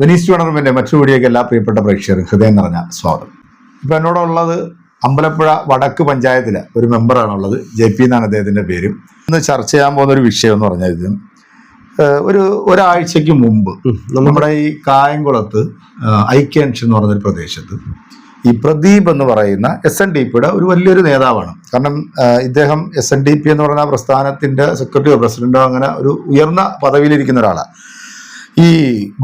Venice ടൂർണമെന്റിന്റെ മറ്റു വീഡിയോയ്ക്ക് എല്ലാ പ്രിയപ്പെട്ട പ്രേക്ഷകരും ഹൃദയം നിറഞ്ഞ സ്വാഗതം. ഇപ്പൊ എന്നോടുള്ളത് അമ്പലപ്പുഴ വടക്ക് പഞ്ചായത്തിലെ ഒരു മെമ്പറാണുള്ളത് ജെ പി എന്നാണ് അദ്ദേഹത്തിന്റെ പേരും. ഇന്ന് ചർച്ച ചെയ്യാൻ പോകുന്ന ഒരു വിഷയം എന്ന് പറഞ്ഞാൽ ഇത്. ഒരു ഒരാഴ്ചക്ക് മുമ്പ് നമ്മുടെ ഈ കായംകുളത്ത് ഐക്യൻഷൻ എന്ന് പറഞ്ഞൊരു പ്രദേശത്ത് ഈ പ്രദീപ് എന്ന് പറയുന്ന എസ് എൻ ഡി പിയുടെ ഒരു വലിയൊരു നേതാവാണ്. കാരണം ഇദ്ദേഹം എസ് എൻ ഡി പി എന്ന് പറഞ്ഞ പ്രസ്ഥാനത്തിന്റെ സെക്രട്ടറിയോ പ്രസിഡന്റോ അങ്ങനെ ഒരു ഉയർന്ന പദവിയിലിരിക്കുന്ന ഒരാളാണ് ഈ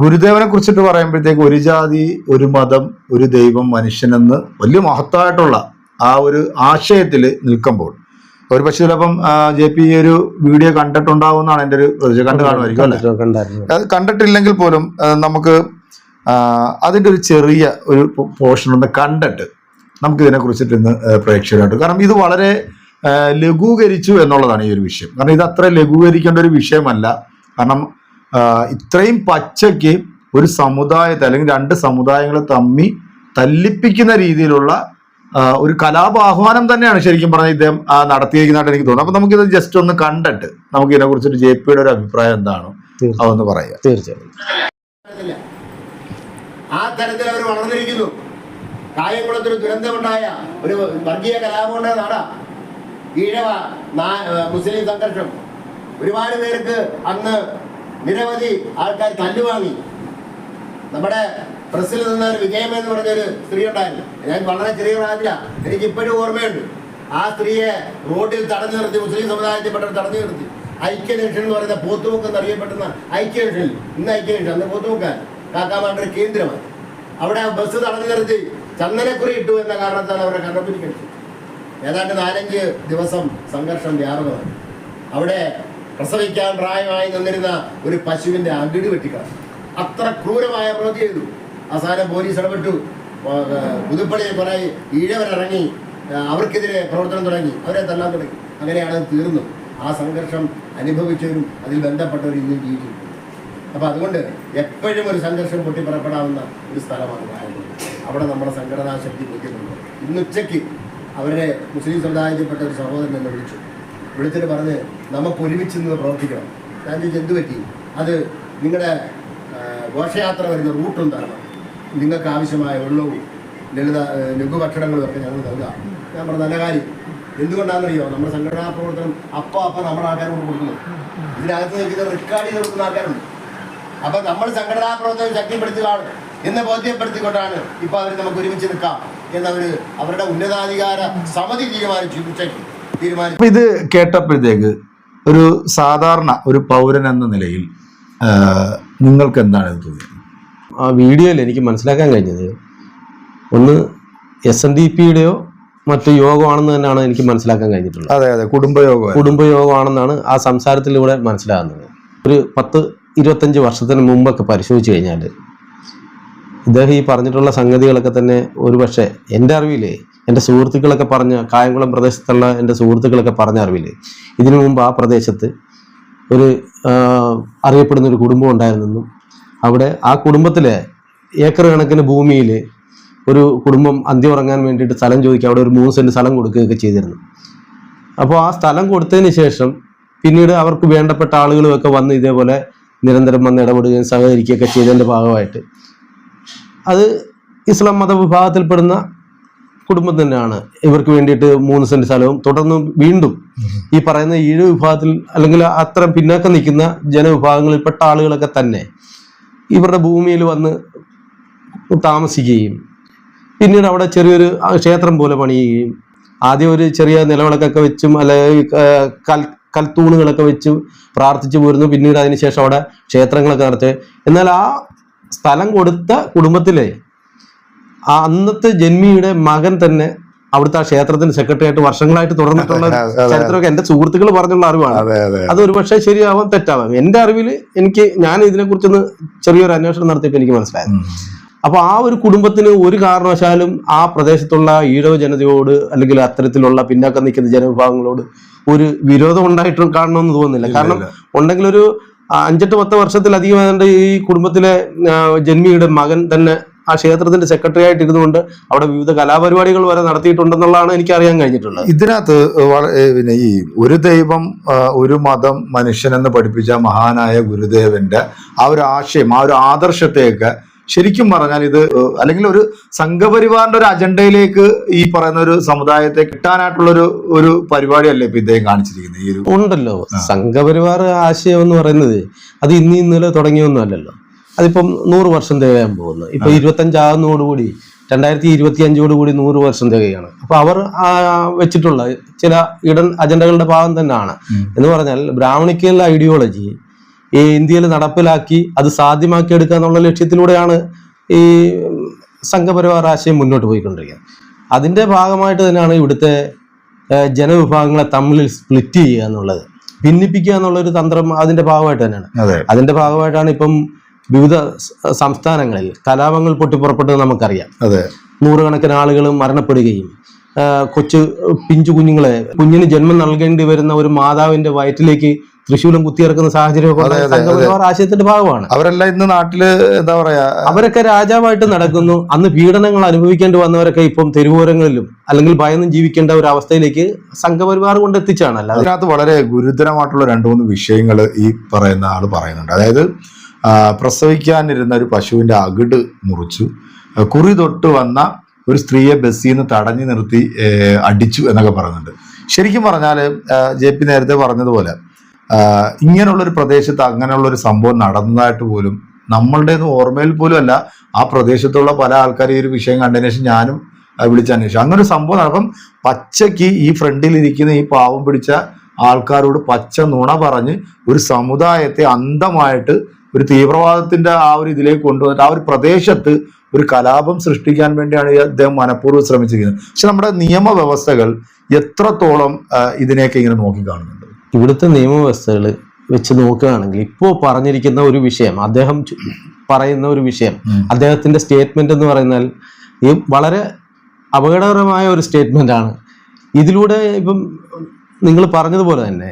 ഗുരുദേവനെ കുറിച്ചിട്ട് പറയുമ്പോഴത്തേക്ക് ഒരു ജാതി ഒരു മതം ഒരു ദൈവം മനുഷ്യനെന്ന് വലിയ മഹത്തായിട്ടുള്ള ആ ഒരു ആശയത്തിൽ നിൽക്കുമ്പോൾ. ഒരു പക്ഷെ ചിലപ്പം ജെ പി ഒരു വീഡിയോ കണ്ടിട്ടുണ്ടാവുമെന്നാണ് എന്റെ ഒരു പ്രതീക്ഷ. കണ്ടു കാണുമായിരിക്കും അല്ലെ? കണ്ടിട്ടില്ലെങ്കിൽ പോലും നമുക്ക് അതിന്റെ ഒരു ചെറിയ ഒരു പോർഷൻ ഒന്ന് കണ്ടിട്ട് നമുക്ക് ഇതിനെ കുറിച്ചിട്ട് ഇന്ന് പ്രേക്ഷകരായിട്ട് കാരണം ഇത് വളരെ ലഘൂകരിച്ചു എന്നുള്ളതാണ് ഈ ഒരു വിഷയം. കാരണം ഇത് അത്ര ലഘൂകരിക്കേണ്ട ഒരു വിഷയമല്ല. കാരണം ഇത്രയും പച്ചയ്ക്ക് ഒരു സമുദായത്തെ അല്ലെങ്കിൽ രണ്ട് സമുദായങ്ങളെ തമ്മി തല്ലിപ്പിക്കുന്ന രീതിയിലുള്ള ഒരു കലാപാഹ്വാനം തന്നെയാണ് ശരിക്കും പറഞ്ഞാൽ ഇദ്ദേഹം നടത്തിയിരിക്കുന്നതായിട്ട് എനിക്ക് തോന്നുന്നു അപ്പൊ നമുക്കിത് ജസ്റ്റ് ഒന്ന് കണ്ടിട്ട് നമുക്ക് ഇതിനെ കുറിച്ചിട്ട് ജെ പിയുടെ ഒരു അഭിപ്രായം എന്താണോ അതൊന്ന് പറയാം. തീർച്ചയായും. ആ തരത്തിൽ അവർ വളർന്നിരിക്കുന്നു. കായംകുളത്തിൽ ദുരന്തമുണ്ടായ ഒരു വർഗീയ കലാപമുണ്ടായ നാടാ ഈഴവ മുസ്ലിം സംഘർഷം. ഒരുപാട് പേർക്ക് അന്ന് നിരവധി ആൾക്കാർ തല്ലുവാങ്ങി നമ്മുടെ പ്രസിൽ നിന്ന് ഒരു എന്ന് പറഞ്ഞൊരു സ്ത്രീ ഉണ്ടായിരുന്നു. ഞാൻ വളരെ ചെറിയ എനിക്ക് ഇപ്പോഴും ഓർമ്മയുണ്ട്. ആ സ്ത്രീയെ റോഡിൽ തടഞ്ഞു നിർത്തി മുസ്ലിം സമുദായത്തിൽപ്പെട്ടവർ തടഞ്ഞു നിർത്തി. ഐക്യലക്ഷൻ എന്ന് പറയുന്ന പോത്തുമുക്ക് എന്നറിയപ്പെടുന്ന ഐക്യനിഷൻ ഇന്ന് ഐക്യലക്ഷൻ അന്ന് പോത്തുമുക്കാൻ കാക്കാമാരുടെ കേന്ദ്രമാണ്. അവിടെ ബസ് തടഞ്ഞു നിർത്തി ചന്ദനക്കുറി ഇട്ടു എന്ന കാരണത്താൽ അവരെ കണ്ണപ്പിടിക്കടിച്ചു ഏതാണ്ട് നാലഞ്ച് ദിവസം സംഘർഷം വ്യാപകമാണ് അവിടെ പ്രസവിക്കാൻ പ്രായമായി നിന്നിരുന്ന ഒരു പശുവിന്റെ അകിട് വെട്ടിക്കളഞ്ഞു. അത്ര ക്രൂരമായ പ്രവൃത്തി ചെയ്തു അവസാനം പോലീസ് ഇടപെട്ടു. പുതുപ്പള്ളിയിൽ കുറെ ഈഴവരിറങ്ങി അവർക്കെതിരെ പ്രവർത്തനം തുടങ്ങി. അവരെ തല്ലാൻ തുടങ്ങി. അങ്ങനെയാണ് തീർന്നു. ആ സംഘർഷം അനുഭവിച്ചവരും അതിൽ ബന്ധപ്പെട്ടവരും ഇന്നും ജീവിക്കുന്നു. അപ്പൊ അതുകൊണ്ട് എപ്പോഴും ഒരു സംഘർഷം പൊട്ടിപ്പുറപ്പെടാവുന്ന ഒരു സ്ഥലമാണ് കായംകുളം അവിടെ നമ്മുടെ സംഘടനാ ശക്തി പൊട്ടിയിട്ടുണ്ട് ഇന്ന് ഉച്ചയ്ക്ക് അവരെ മുസ്ലിം സമുദായത്തിൽപ്പെട്ട ഒരു സഹോദരൻ എന്നെ വിളിച്ചു. വിളിച്ചിട്ട് പറഞ്ഞ് നമുക്ക് ഒരുമിച്ച് നിന്ന് പ്രവർത്തിക്കണം. ഞാൻ ചോദിച്ചു എന്ത് പറ്റി? അത് നിങ്ങളുടെ ഘോഷയാത്ര വരുന്ന റൂട്ടും തരണം നിങ്ങൾക്ക് ആവശ്യമായ വെള്ളവും ലളിത ലഘുഭക്ഷണങ്ങളും ഒക്കെ ഞങ്ങൾ നൽകാം. ഞാൻ പറഞ്ഞ നല്ല കാര്യം. എന്തുകൊണ്ടാണെന്നറിയോ? നമ്മുടെ സംഘടനാ പ്രവർത്തനം അപ്പം അപ്പം നമ്മുടെ ആൾക്കാരോട് കൊടുക്കുന്നു. ഇതിനകത്ത് നിൽക്കുന്ന റെക്കോർഡ് ചെയ്ത് കൊടുക്കുന്ന ആൾക്കാരുണ്ട്. അപ്പൊ നമ്മൾ സംഘടനാ പ്രവർത്തനം ശക്തിപ്പെടുത്തുകയാണ് എന്ന് ബോധ്യപ്പെടുത്തിക്കൊണ്ടാണ് ഇപ്പൊ അവർ നമുക്ക് ഒരുമിച്ച് നിൽക്കാം എന്നവര് അവരുടെ ഉന്നതാധികാര സമിതി തീരുമാനിച്ചു. ഉച്ചയ്ക്ക്. അപ്പൊ ഇത് കേട്ടപ്പോഴത്തേക്ക് ഒരു സാധാരണ ഒരു പൗരൻ എന്ന നിലയിൽ നിങ്ങൾക്ക് എന്താണ് ഇത് തോന്നിയത്? ആ വീഡിയോയിൽ എനിക്ക് മനസ്സിലാക്കാൻ കഴിഞ്ഞത് ഒന്ന് എസ് എൻ ഡി പിയുടെയോ മറ്റു യോഗമാണെന്ന് തന്നെയാണ് എനിക്ക് മനസ്സിലാക്കാൻ കഴിഞ്ഞിട്ടുള്ളത്. അതെ അതെ കുടുംബയോഗം. കുടുംബയോഗമാണെന്നാണ് ആ സംസാരത്തിലൂടെ മനസ്സിലാകുന്നത്. ഒരു പത്ത് ഇരുപത്തഞ്ച് വർഷത്തിന് മുമ്പൊക്കെ പരിശോധിച്ച് കഴിഞ്ഞാൽ ഇദ്ദേഹം ഈ പറഞ്ഞിട്ടുള്ള സംഗതികളൊക്കെ തന്നെ ഒരു പക്ഷേ എന്റെ അറിവില്ലേ എന്റെ സുഹൃത്തുക്കളൊക്കെ പറഞ്ഞ കായംകുളം പ്രദേശത്തുള്ള എന്റെ സുഹൃത്തുക്കളൊക്കെ പറഞ്ഞ അറിവില്ലേ ഇതിനു മുമ്പ് ആ പ്രദേശത്ത് ഒരു അറിയപ്പെടുന്ന ഒരു കുടുംബം ഉണ്ടായിരുന്നെന്നും അവിടെ ആ കുടുംബത്തിലെ ഏക്കർ കണക്കിന് ഭൂമിയിൽ ഒരു കുടുംബം അന്ത്യം ഉറങ്ങാൻ വേണ്ടിയിട്ട് സ്ഥലം ചോദിക്കുക അവിടെ ഒരു മൂന്ന് സെന്റ് സ്ഥലം കൊടുക്കുകയൊക്കെ ചെയ്തിരുന്നു. അപ്പോൾ ആ സ്ഥലം കൊടുത്തതിന് ശേഷം പിന്നീട് അവർക്ക് വേണ്ടപ്പെട്ട ആളുകളുമൊക്കെ വന്ന് ഇതേപോലെ നിരന്തരം വന്ന് ഇടപെടുകയും സഹകരിക്കുകയൊക്കെ ചെയ്തതിന്റെ ഭാഗമായിട്ട് അത് ഇസ്ലാം മതവിഭാഗത്തിൽപ്പെടുന്ന കുടുംബം തന്നെയാണ്. ഇവർക്ക് വേണ്ടിയിട്ട് മൂന്ന് സെന്റ് സ്ഥലവും തുടർന്ന് വീണ്ടും ഈ പറയുന്ന ഈഴ വിഭാഗത്തിൽ അല്ലെങ്കിൽ അത്ര പിന്നാക്കം നിൽക്കുന്ന ജനവിഭാഗങ്ങളിൽപ്പെട്ട ആളുകളൊക്കെ തന്നെ ഇവരുടെ ഭൂമിയിൽ വന്ന് താമസിക്കുകയും പിന്നീട് അവിടെ ചെറിയൊരു ക്ഷേത്രം പോലെ പണിയുകയും ആദ്യം ഒരു ചെറിയ നിലവിളക്കൊക്കെ വെച്ചും അല്ലെങ്കിൽ കൽ കൽത്തൂണുകളൊക്കെ വെച്ച് പ്രാർത്ഥിച്ചു പോരുന്നു. പിന്നീട് അതിനുശേഷം അവിടെ ക്ഷേത്രങ്ങളൊക്കെ നടത്തി. എന്നാൽ ആ സ്ഥലം കൊടുത്ത കുടുംബത്തിലെ ആ അന്നത്തെ ജന്മിയുടെ മകൻ തന്നെ അവിടുത്തെ ആ ക്ഷേത്രത്തിന് സെക്രട്ടറി ആയിട്ട് വർഷങ്ങളായിട്ട് തുടർന്നിട്ടുള്ള. ചരിത്രമൊക്കെ എന്റെ സുഹൃത്തുക്കൾ പറഞ്ഞുള്ള അറിവാണ്. അതെ ഒരുപക്ഷെ ശരിയാവാം തെറ്റാവാം. എന്റെ അറിവിൽ എനിക്ക് ഞാൻ ഇതിനെക്കുറിച്ചൊന്ന് ചെറിയൊരു അന്വേഷണം നടത്തിയപ്പോൾ എനിക്ക് മനസ്സിലായത്. അപ്പോൾ അപ്പൊ ആ ഒരു കുടുംബത്തിന് ഒരു കാരണവശാലും ആ പ്രദേശത്തുള്ള ഈഴവ ജനതയോട് അല്ലെങ്കിൽ അത്തരത്തിലുള്ള പിന്നാക്കം നിൽക്കുന്ന ജനവിഭാഗങ്ങളോട് ഒരു വിരോധം ഉണ്ടായിട്ട് കാണണമെന്ന് തോന്നുന്നില്ല. കാരണം ഉണ്ടെങ്കിൽ ഒരു അഞ്ചെട്ട് പത്ത് വർഷത്തിലധികം ഏതാണ്ട് ഈ കുടുംബത്തിലെ ജന്മിയുടെ മകൻ തന്നെ ആ ക്ഷേത്രത്തിന്റെ സെക്രട്ടറി ആയിട്ട് ഇരുന്നുകൊണ്ട് അവിടെ വിവിധ കലാപരിപാടികൾ വരെ നടത്തിയിട്ടുണ്ടെന്നുള്ളതാണ് എനിക്ക് അറിയാൻ കഴിഞ്ഞിട്ടുള്ളത്. ഇതിനകത്ത് പിന്നെ ഈ ഒരു ദൈവം ഒരു മതം മനുഷ്യനെന്ന് പഠിപ്പിച്ച മഹാനായ ഗുരുദേവന്റെ ആ ഒരു ആശയം ആ ഒരു ആദർശത്തെയൊക്കെ ശരിക്കും പറഞ്ഞാൽ ഇത് അല്ലെങ്കിൽ ഒരു സംഘപരിവാറിന്റെ ഒരു അജണ്ടയിലേക്ക് ഈ പറയുന്ന ഒരു സമുദായത്തെ കിട്ടാനായിട്ടുള്ള ഒരു ഒരു പരിപാടിയല്ലേ ഇപ്പൊ ഇദ്ദേഹം കാണിച്ചിരിക്കുന്നത് ഈ ഒരു ഉണ്ടല്ലോ. സംഘപരിവാർ ആശയം എന്ന് പറയുന്നത് അത് ഇന്ന് ഇന്നലെ തുടങ്ങിയൊന്നും അല്ലല്ലോ. അതിപ്പം നൂറ് വർഷം തികയാൻ പോകുന്നു. ഇപ്പൊ ഇരുപത്തഞ്ചാകുന്നതോടുകൂടി രണ്ടായിരത്തി ഇരുപത്തി അഞ്ചോടുകൂടി നൂറ് വർഷം തികയാണ്. അപ്പൊ അവർ വെച്ചിട്ടുള്ള ചില ഇടൻ അജണ്ടകളുടെ ഭാഗം തന്നെയാണ്. എന്ന് പറഞ്ഞാൽ ബ്രാഹ്മണിക്കുള്ള ഐഡിയോളജി ഈ ഇന്ത്യയിൽ നടപ്പിലാക്കി അത് സാധ്യമാക്കി എടുക്കുക എന്നുള്ള ലക്ഷ്യത്തിലൂടെയാണ് ഈ സംഘപരിവാർ ആശയം മുന്നോട്ട് പോയിക്കൊണ്ടിരിക്കുന്നത്. അതിന്റെ ഭാഗമായിട്ട് തന്നെയാണ് ഇവിടുത്തെ ജനവിഭാഗങ്ങളെ തമ്മിൽ സ്പ്ലിറ്റ് ചെയ്യുക എന്നുള്ളത്. ഭിന്നിപ്പിക്കുക എന്നുള്ളൊരു തന്ത്രം അതിന്റെ ഭാഗമായിട്ട് തന്നെയാണ്. അതിന്റെ അതിന്റെ ഭാഗമായിട്ടാണ് ഇപ്പം വിവിധ സംസ്ഥാനങ്ങളിൽ കലാപങ്ങൾ പൊട്ടിപ്പുറപ്പെട്ടത് നമുക്കറിയാം. അതെ. നൂറുകണക്കിന് ആളുകൾ മരണപ്പെടുകയും കൊച്ചു പിഞ്ചു കുഞ്ഞുങ്ങളെ കുഞ്ഞിന് ജന്മം നൽകേണ്ടി വരുന്ന ഒരു മാതാവിന്റെ വയറ്റിലേക്ക് തൃശൂലം കുത്തിയിറക്കുന്ന സാഹചര്യം ആശയത്തിന്റെ ഭാഗമാണ്. അവരെല്ലാം ഇന്ന് നാട്ടിൽ എന്താ പറയാ അവരൊക്കെ രാജാവായിട്ട് നടക്കുന്നു. അന്ന് പീഡനങ്ങൾ അനുഭവിക്കേണ്ടി വന്നവരൊക്കെ ഇപ്പം തെരുവോരങ്ങളിലും അല്ലെങ്കിൽ ഭയന്നും ജീവിക്കേണ്ട ഒരു അവസ്ഥയിലേക്ക് സംഘപരിവാർ കൊണ്ട് എത്തിച്ചാണ്. അല്ല അതിനകത്ത് വളരെ ഗുരുതരമായിട്ടുള്ള രണ്ടു മൂന്ന് വിഷയങ്ങൾ ഈ പറയുന്ന ആൾ പറയുന്നുണ്ട്. അതായത് പ്രസവിക്കാനിരുന്ന ഒരു പശുവിന്റെ അകിട് മുറിച്ചു. കുറി തൊട്ട് വന്ന ഒരു സ്ത്രീയെ ബസ്സിൽ നിന്ന് തടഞ്ഞു നിർത്തി അടിച്ചു എന്നൊക്കെ പറയുന്നുണ്ട്. ശരിക്കും പറഞ്ഞാൽ ജെ പി നേരത്തെ പറഞ്ഞതുപോലെ ഇങ്ങനെയുള്ളൊരു പ്രദേശത്ത് അങ്ങനെയുള്ളൊരു സംഭവം നടന്നതായിട്ട് പോലും നമ്മളുടെ ഒന്നും ഓർമ്മയിൽ പോലും അല്ല ആ പ്രദേശത്തുള്ള പല ആൾക്കാരും ഈ ഒരു വിഷയം കണ്ടതിന് ശേഷം ഞാനും വിളിച്ചന്വേഷിച്ചു അങ്ങനെ ഒരു സംഭവം നടക്കും പച്ചയ്ക്ക് ഈ ഫ്രണ്ടിൽ ഇരിക്കുന്ന ഈ പാവം പിടിച്ച ആൾക്കാരോട് പച്ച നുണ പറഞ്ഞ് ഒരു സമുദായത്തെ അന്ധമായിട്ട് ഒരു തീവ്രവാദത്തിന്റെ ആ ഒരു ഇതിലേക്ക് കൊണ്ടുവന്നിട്ട് ആ ഒരു പ്രദേശത്ത് ഒരു കലാപം സൃഷ്ടിക്കാൻ വേണ്ടിയാണ് അദ്ദേഹം മനഃപൂർവം ശ്രമിച്ചിരിക്കുന്നത്. പക്ഷെ നമ്മുടെ നിയമവ്യവസ്ഥകൾ എത്രത്തോളം ഇതിനെയൊക്കെ ഇങ്ങനെ നോക്കിക്കാണുന്നുണ്ട്? ഇവിടുത്തെ നിയമവ്യവസ്ഥകൾ വെച്ച് നോക്കുകയാണെങ്കിൽ ഇപ്പോൾ പറഞ്ഞിരിക്കുന്ന ഒരു വിഷയം അദ്ദേഹം പറയുന്ന ഒരു വിഷയം. അദ്ദേഹത്തിന്റെ സ്റ്റേറ്റ്മെന്റ് എന്ന് പറയുന്നാൽ ഈ വളരെ അപകടകരമായ ഒരു സ്റ്റേറ്റ്മെന്റ് ആണ്. ഇതിലൂടെ ഇപ്പം നിങ്ങൾ പറഞ്ഞതുപോലെ തന്നെ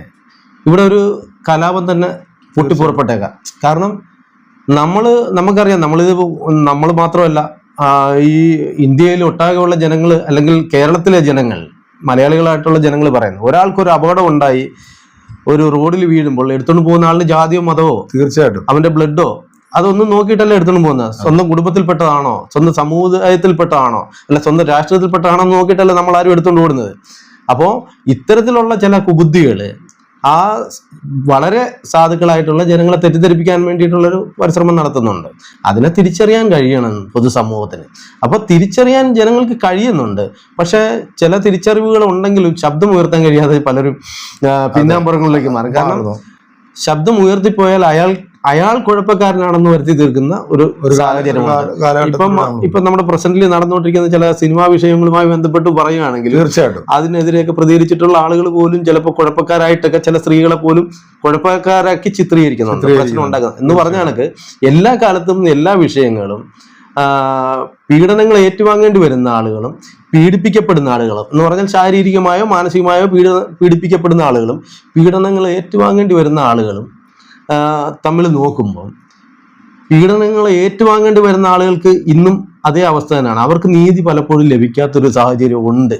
ഇവിടെ ഒരു കലാപം തന്നെ പൊട്ടിപ്പുറപ്പെട്ടേക്കാം കാരണം നമ്മൾ നമുക്കറിയാം നമ്മളിത് നമ്മൾ മാത്രമല്ല ഈ ഇന്ത്യയിൽ ഒട്ടാകെയുള്ള ജനങ്ങൾ അല്ലെങ്കിൽ കേരളത്തിലെ ജനങ്ങൾ മലയാളികളായിട്ടുള്ള ജനങ്ങൾ പറയുന്നു ഒരാൾക്കൊരു അപകടം ഉണ്ടായി ഒരു റോഡിൽ വീഴുമ്പോൾ എടുത്തുകൊണ്ട് പോകുന്ന ആളിന് ജാതിയോ മതമോ? തീർച്ചയായിട്ടും. അവന്റെ ബ്ലഡോ? അതൊന്നും നോക്കിയിട്ടല്ല എടുത്തുകൊണ്ട് പോകുന്നത് സ്വന്തം കുടുംബത്തിൽപ്പെട്ടതാണോ? സ്വന്തം സമുദായത്തിൽപ്പെട്ടതാണോ അല്ല സ്വന്തം രാഷ്ട്രീയത്തിൽപ്പെട്ടതാണോ എന്ന് നോക്കിയിട്ടല്ല നമ്മൾ ആരും എടുത്തുകൊണ്ട് ഓടുന്നത്? അപ്പോൾ ഇത്തരത്തിലുള്ള ചില കുബുദ്ധികൾ ആ വളരെ സാധുക്കളായിട്ടുള്ള ജനങ്ങളെ തെറ്റിദ്ധരിപ്പിക്കാൻ വേണ്ടിയിട്ടുള്ളൊരു പരിശ്രമം നടത്തുന്നുണ്ട്. അതിനെ തിരിച്ചറിയാൻ കഴിയണം പൊതുസമൂഹത്തിന്. അപ്പോൾ തിരിച്ചറിയാൻ ജനങ്ങൾക്ക് കഴിയുന്നുണ്ട്. പക്ഷേ ചില തിരിച്ചറിവുകൾ ഉണ്ടെങ്കിലും ശബ്ദം ഉയർത്താൻ കഴിയാതെ പലരും പിന്നാമ്പുറങ്ങളിലേക്ക് മാറും. കാരണം. ശബ്ദം ഉയർത്തിപ്പോയാൽ അയാൾ അയാൾ കുഴപ്പക്കാരനാണെന്ന് വരുത്തി തീർക്കുന്ന ഒരു ഒരു സാഹചര്യമാണ്. ഇപ്പം. ഇപ്പം നമ്മുടെ പ്രസന്റിൽ നടന്നുകൊണ്ടിരിക്കുന്ന ചില സിനിമാ വിഷയങ്ങളുമായി ബന്ധപ്പെട്ട് പറയുകയാണെങ്കിൽ തീർച്ചയായിട്ടും. അതിനെതിരെയൊക്കെ പ്രതികരിച്ചിട്ടുള്ള ആളുകൾ പോലും ചിലപ്പോൾ കുഴപ്പക്കാരായിട്ടൊക്കെ ചില സ്ത്രീകളെ പോലും കുഴപ്പക്കാരാക്കി ചിത്രീകരിക്കുന്നുണ്ട്. പ്രശ്നം ഉണ്ടാക്കുന്നത്. എന്ന് പറഞ്ഞ കണക്ക് എല്ലാ കാലത്തും എല്ലാ വിഷയങ്ങളും പീഡനങ്ങൾ ഏറ്റുവാങ്ങേണ്ടി വരുന്ന ആളുകളും പീഡിപ്പിക്കപ്പെടുന്ന ആളുകളും എന്ന് പറഞ്ഞാൽ ശാരീരികമായോ മാനസികമായോ പീഡ പീഡിപ്പിക്കപ്പെടുന്ന ആളുകളും പീഡനങ്ങൾ ഏറ്റുവാങ്ങേണ്ടി വരുന്ന ആളുകളും തമ്മിൽ നോക്കുമ്പോൾ പീഡനങ്ങൾ ഏറ്റുവാങ്ങേണ്ടി വരുന്ന ആളുകൾക്ക് ഇന്നും അതേ അവസ്ഥ തന്നെയാണ്. അവർക്ക് നീതി പലപ്പോഴും ലഭിക്കാത്തൊരു സാഹചര്യം ഉണ്ട്.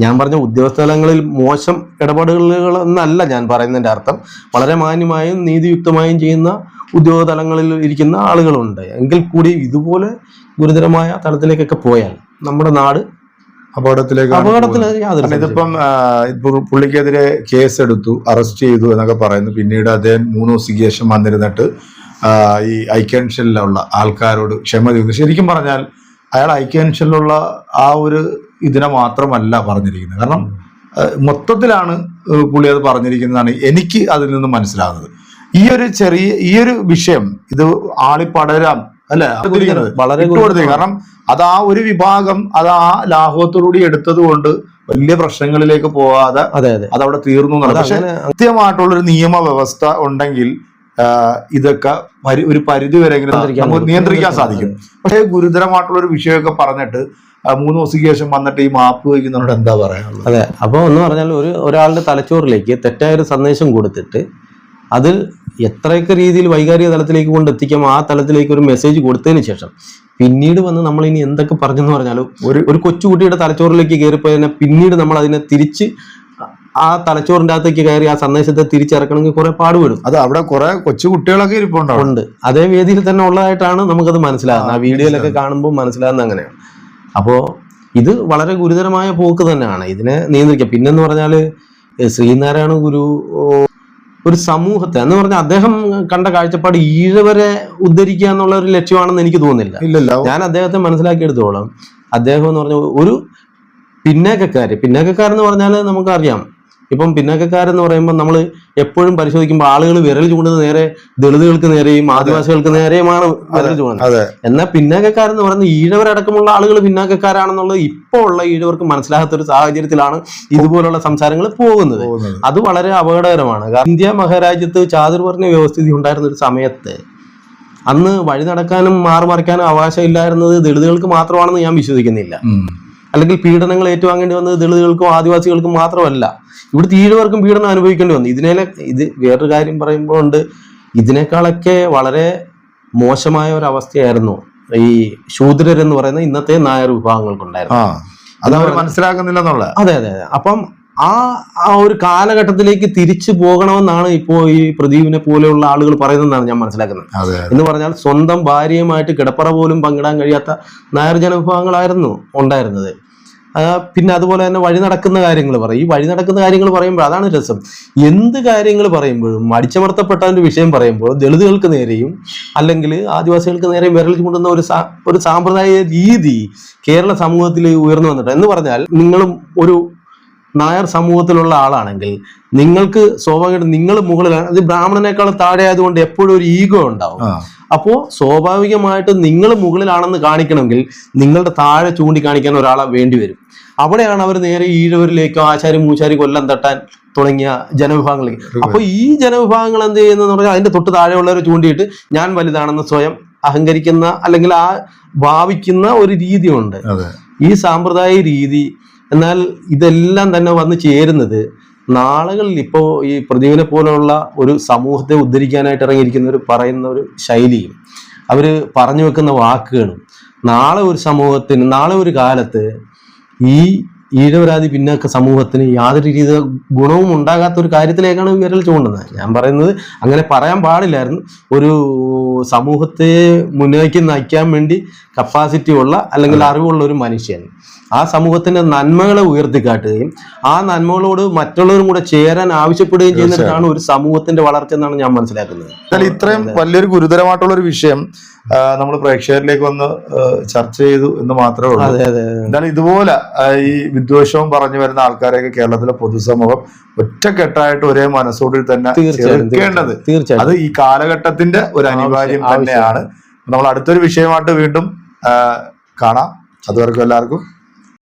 ഞാൻ പറഞ്ഞ ഉദ്യോഗസ്ഥലങ്ങളിൽ മോശം ഇടപെടലുകൾ എന്നല്ല ഞാൻ പറയുന്നതിന്റെ അർത്ഥം. വളരെ മാന്യമായും നീതിയുക്തമായും ചെയ്യുന്ന ഉദ്യോഗതലങ്ങളിൽ ഇരിക്കുന്ന ആളുകളുണ്ട്. എങ്കിൽ കൂടി ഇതുപോലെ ഗുരുതരമായ തലത്തിലേക്കൊക്കെ പോയാൽ നമ്മുടെ നാട് അപകടത്തിലേക്ക് അപകടത്തിൽ ഇതിപ്പം പുള്ളിക്കെതിരെ കേസ് എടുത്തു അറസ്റ്റ് ചെയ്തു എന്നൊക്കെ പറയുന്നു. പിന്നീട് അദ്ദേഹം മൂന്ന് ദിവസത്തേക്ക് ശേഷം വന്നിരുന്നിട്ട് ഈ ഐക്യൻഷനിലുള്ള ആൾക്കാരോട് ക്ഷമ ചോദിക്കുന്നു. ശരിക്കും പറഞ്ഞാൽ അയാൾ ഐക്യൻഷനിലുള്ള ആ ഒരു ഇതിനെ മാത്രമല്ല പറഞ്ഞിരിക്കുന്നത്. കാരണം മൊത്തത്തിലാണ് പുള്ളി അത് പറഞ്ഞിരിക്കുന്നതാണ് എനിക്ക് അതിൽ നിന്ന് മനസ്സിലാകുന്നത്. ഈ ഒരു ചെറിയ ഈ ഒരു വിഷയം ഇത് ആളിപ്പടരാം അല്ലെ? വളരെ കാരണം അത് ആ ഒരു വിഭാഗം അത് ആ ലാഘവത്തോടുകൂടി എടുത്തത് കൊണ്ട് വലിയ പ്രശ്നങ്ങളിലേക്ക് പോവാതെ അതെ അതെ. അത് അവിടെ തീർന്നു. പക്ഷെ കൃത്യമായിട്ടുള്ളൊരു നിയമ ഒരു നിയമവ്യവസ്ഥ ഉണ്ടെങ്കിൽ ഇതൊക്കെ ഒരു പരിധി വരെ നമുക്ക് നിയന്ത്രിക്കാൻ സാധിക്കും. പക്ഷേ ഗുരുതരമായിട്ടുള്ള ഒരു വിഷയമൊക്കെ പറഞ്ഞിട്ട് മൂന്ന് ദിവസത്തേക്ക് ശേഷം വന്നിട്ട് ഈ മാപ്പ് വയ്ക്കുന്നവരോട് എന്താ പറയാനുള്ളത്? അതെ. അപ്പോൾ എന്ന് പറഞ്ഞാൽ ഒരു ഒരാളുടെ തലച്ചോറിലേക്ക് തെറ്റായ ഒരു സന്ദേശം കൊടുത്തിട്ട് അതിൽ എത്രയൊക്കെ രീതിയിൽ വൈകാരിക തലത്തിലേക്ക് കൊണ്ടെത്തിക്കാം ആ തലത്തിലേക്ക് ഒരു മെസ്സേജ് കൊടുത്തതിന് ശേഷം പിന്നീട് വന്ന് നമ്മൾ ഇനി എന്തൊക്കെ പറഞ്ഞെന്ന് പറഞ്ഞാലും ഒരു ഒരു കൊച്ചുകുട്ടിയുടെ തലച്ചോറിലേക്ക് കയറിപ്പോയതിനെ പിന്നീട് നമ്മൾ അതിനെ തിരിച്ച് ആ തലച്ചോറിന്റെ അകത്തേക്ക് കയറി ആ സന്ദേശത്തെ തിരിച്ചിറക്കണമെങ്കിൽ കുറെ പാടുപെടും. അത് അവിടെ കുറെ കൊച്ചു കുട്ടികളൊക്കെ ഉണ്ട്. അതേ വേദിയിൽ തന്നെ ഉള്ളതായിട്ടാണ് നമുക്കത് മനസ്സിലാകുന്നത്. ആ വീഡിയോയിലൊക്കെ കാണുമ്പോൾ മനസ്സിലാകുന്ന അങ്ങനെയാണ്. അപ്പോൾ ഇത് വളരെ ഗുരുതരമായ പോക്ക് തന്നെയാണ്. ഇതിനെ നിയന്ത്രിക്കുക പിന്നെന്ന് പറഞ്ഞാൽ ശ്രീനാരായണ ഗുരു ഒരു സമൂഹത്തെ എന്ന് പറഞ്ഞാൽ അദ്ദേഹം കണ്ട കാഴ്ചപ്പാട് ഈഴവരെ ഉദ്ധരിക്കുക എന്നുള്ള ഒരു ലക്ഷ്യമാണെന്ന് എനിക്ക് തോന്നുന്നില്ല. ഇല്ലല്ല. ഞാൻ അദ്ദേഹത്തെ മനസ്സിലാക്കിയെടുത്തോളം അദ്ദേഹം എന്ന് പറഞ്ഞ ഒരു പിന്നാക്കക്കാര് പിന്നാക്കക്കാരെന്ന് പറഞ്ഞാൽ നമുക്കറിയാം. ഇപ്പം പിന്നാക്കക്കാരെന്ന് പറയുമ്പോൾ നമ്മൾ എപ്പോഴും പരിശോധിക്കുമ്പോൾ ആളുകൾ വിരൽ ചൂണ്ടുന്നത് നേരെ ദളിതുകൾക്ക് നേരെയും ആദിവാസികൾക്ക് നേരെയുമാണ് വിരൽ ചൂണ്ടുന്നത് എന്നാൽ പിന്നാക്കക്കാരെന്ന് പറയുന്നത് ഈഴവരടക്കമുള്ള ആളുകൾ പിന്നാക്കക്കാരാണെന്നുള്ളത് ഇപ്പോൾ ഉള്ള ഈഴവർക്ക് മനസ്സിലാകാത്ത ഒരു സാഹചര്യത്തിലാണ് ഇതുപോലുള്ള സംസാരങ്ങൾ പോകുന്നത്. അത് വളരെ അപകടകരമാണ്. കാരണം ഇന്ത്യ മഹാരാജ്യത്ത് ചാതുർവർണ വ്യവസ്ഥിതി ഉണ്ടായിരുന്ന ഒരു സമയത്ത് അന്ന് വഴി നടക്കാനും മാറുമറിക്കാനും അവകാശമില്ലായിരുന്നത് ദളിതുകൾക്ക് മാത്രമാണെന്ന് ഞാൻ വിശ്വസിക്കുന്നില്ല. അല്ലെങ്കിൽ പീഡനങ്ങൾ ഏറ്റുവാങ്ങേണ്ടി വന്നത് ദളിതുകൾക്കും ആദിവാസികൾക്കും മാത്രമല്ല. ഇവിടുത്തെ ഈഴവർക്കും പീഡനം അനുഭവിക്കേണ്ടി വന്നു. ഇതിനെ ഇത് വേറൊരു കാര്യം പറയുമ്പോഴുണ്ട് ഇതിനേക്കാളൊക്കെ വളരെ മോശമായ ഒരു അവസ്ഥയായിരുന്നു ഈ ശൂദ്രരെന്ന് പറയുന്ന ഇന്നത്തെ നായർ വിഭാഗങ്ങൾക്കുണ്ടായിരുന്നു അത് അവർ മനസ്സിലാക്കുന്നില്ലെന്നുള്ള അതെ അതെ അതെ. അപ്പം ആ ആ ഒരു കാലഘട്ടത്തിലേക്ക് തിരിച്ചു പോകണമെന്നാണ് ഇപ്പോ ഈ പ്രദീപിനെ പോലെയുള്ള ആളുകൾ പറയുന്നതെന്നാണ് ഞാൻ മനസ്സിലാക്കുന്നത്. എന്ന് പറഞ്ഞാൽ സ്വന്തം ഭാര്യയുമായിട്ട് കിടപ്പറ പോലും പങ്കിടാൻ കഴിയാത്ത നായർ ജനവിഭാഗങ്ങളായിരുന്നു ഉണ്ടായിരുന്നത് പിന്നെ അതുപോലെ തന്നെ വഴി നടക്കുന്ന കാര്യങ്ങൾ പറയും. ഈ വഴി നടക്കുന്ന കാര്യങ്ങൾ പറയുമ്പോൾ അതാണ് രസം. എന്ത് കാര്യങ്ങൾ പറയുമ്പോഴും അടിച്ചമർത്തപ്പെട്ടതിന്റെ വിഷയം പറയുമ്പോൾ ദളിതുകൾക്ക് നേരെയും അല്ലെങ്കിൽ ആദിവാസികൾക്ക് നേരെയും വിരൽ ചൂണ്ടുന്ന ഒരു ഒരു സാമ്പ്രദായിക രീതി കേരള സമൂഹത്തിൽ ഉയർന്നു വന്നിട്ടുണ്ട്. എന്ന് പറഞ്ഞാൽ നിങ്ങളും ഒരു നായർ സമൂഹത്തിലുള്ള ആളാണെങ്കിൽ നിങ്ങൾക്ക് സ്വാഭാവികമായിട്ട് നിങ്ങൾ മുകളിലാണ് അത് ബ്രാഹ്മണനേക്കാൾ താഴെ ആയതുകൊണ്ട് എപ്പോഴും ഒരു ഈഗോ ഉണ്ടാവും. അപ്പോ സ്വാഭാവികമായിട്ട് നിങ്ങൾ മുകളിലാണെന്ന് കാണിക്കണമെങ്കിൽ നിങ്ങളുടെ താഴെ ചൂണ്ടിക്കാണിക്കാൻ ഒരാളെ വേണ്ടി വരും അവിടെയാണ് അവർ നേരെ ഈഴവരിലേക്കോ ആശാരി മൂശാരി കൊല്ലം തട്ടാൻ തുടങ്ങിയ ജനവിഭാഗങ്ങളിലേക്ക്. അപ്പോൾ ഈ ജനവിഭാഗങ്ങൾ എന്ത് ചെയ്യുന്നതെന്ന് പറഞ്ഞാൽ അതിന്റെ തൊട്ട് താഴെയുള്ളവരെ ചൂണ്ടിയിട്ട് ഞാൻ വലുതാണെന്ന് സ്വയം അഹങ്കരിക്കുന്ന അല്ലെങ്കിൽ ആ ഭാവിക്കുന്ന ഒരു രീതിയുണ്ട്. ഈ സാമ്പ്രദായിക രീതി എന്നാൽ ഇതെല്ലാം തന്നെ വന്ന് ചേരുന്നത് നാളുകളിൽ ഇപ്പോൾ ഈ പ്രദീപിനെ പോലെയുള്ള ഒരു സമൂഹത്തെ ഉദ്ധരിക്കാനായിട്ട് ഇറങ്ങിയിരിക്കുന്നവർ പറയുന്ന ഒരു ശൈലിയും അവർ പറഞ്ഞു വെക്കുന്ന വാക്കുകളും നാളെ ഒരു സമൂഹത്തിന് നാളെ ഒരു കാലത്ത് ഈ ഈഴവരാതി പിന്നാക്ക സമൂഹത്തിന് യാതൊരു രീതി ഗുണവും ഉണ്ടാകാത്ത ഒരു കാര്യത്തിലേക്കാണ് വിരൽ ചൂണ്ടുന്നത്. ഞാൻ പറയുന്നത് അങ്ങനെ പറയാൻ പാടില്ലായിരുന്നു. ഒരു സമൂഹത്തെ മുന്നേക്ക് നയിക്കാൻ വേണ്ടി കപ്പാസിറ്റി ഉള്ള അല്ലെങ്കിൽ അറിവുള്ള ഒരു മനുഷ്യൻ ആ സമൂഹത്തിന്റെ നന്മകളെ ഉയർത്തിക്കാട്ടുകയും ആ നന്മകളോട് മറ്റുള്ളവരും കൂടെ ചേരാൻ ആവശ്യപ്പെടുകയും ചെയ്യുന്നതാണ് ഒരു സമൂഹത്തിന്റെ വളർച്ച എന്നാണ് ഞാൻ മനസ്സിലാക്കുന്നത്. എന്തായാലും ഇത്രയും വലിയൊരു ഗുരുതരമായിട്ടുള്ള ഒരു വിഷയം നമ്മൾ പ്രേക്ഷകരിലേക്ക് വന്ന് ചർച്ച ചെയ്തു എന്ന് മാത്രമേ ഉള്ളൂ. ഇതുപോലെ ഈ വിദ്വേഷവും പറഞ്ഞു വരുന്ന ആൾക്കാരെയൊക്കെ കേരളത്തിലെ പൊതുസമൂഹം ഒറ്റക്കെട്ടായിട്ട് ഒരേ മനസ്സോടിൽ തന്നെ തീർക്കേണ്ടത് ചേർക്കേണ്ടത് അത് ഈ കാലഘട്ടത്തിന്റെ ഒരു അനിവാര്യം തന്നെയാണ്. നമ്മൾ അടുത്തൊരു വിഷയമായിട്ട് വീണ്ടും കാണാം. അതുവരെക്കും എല്ലാവർക്കും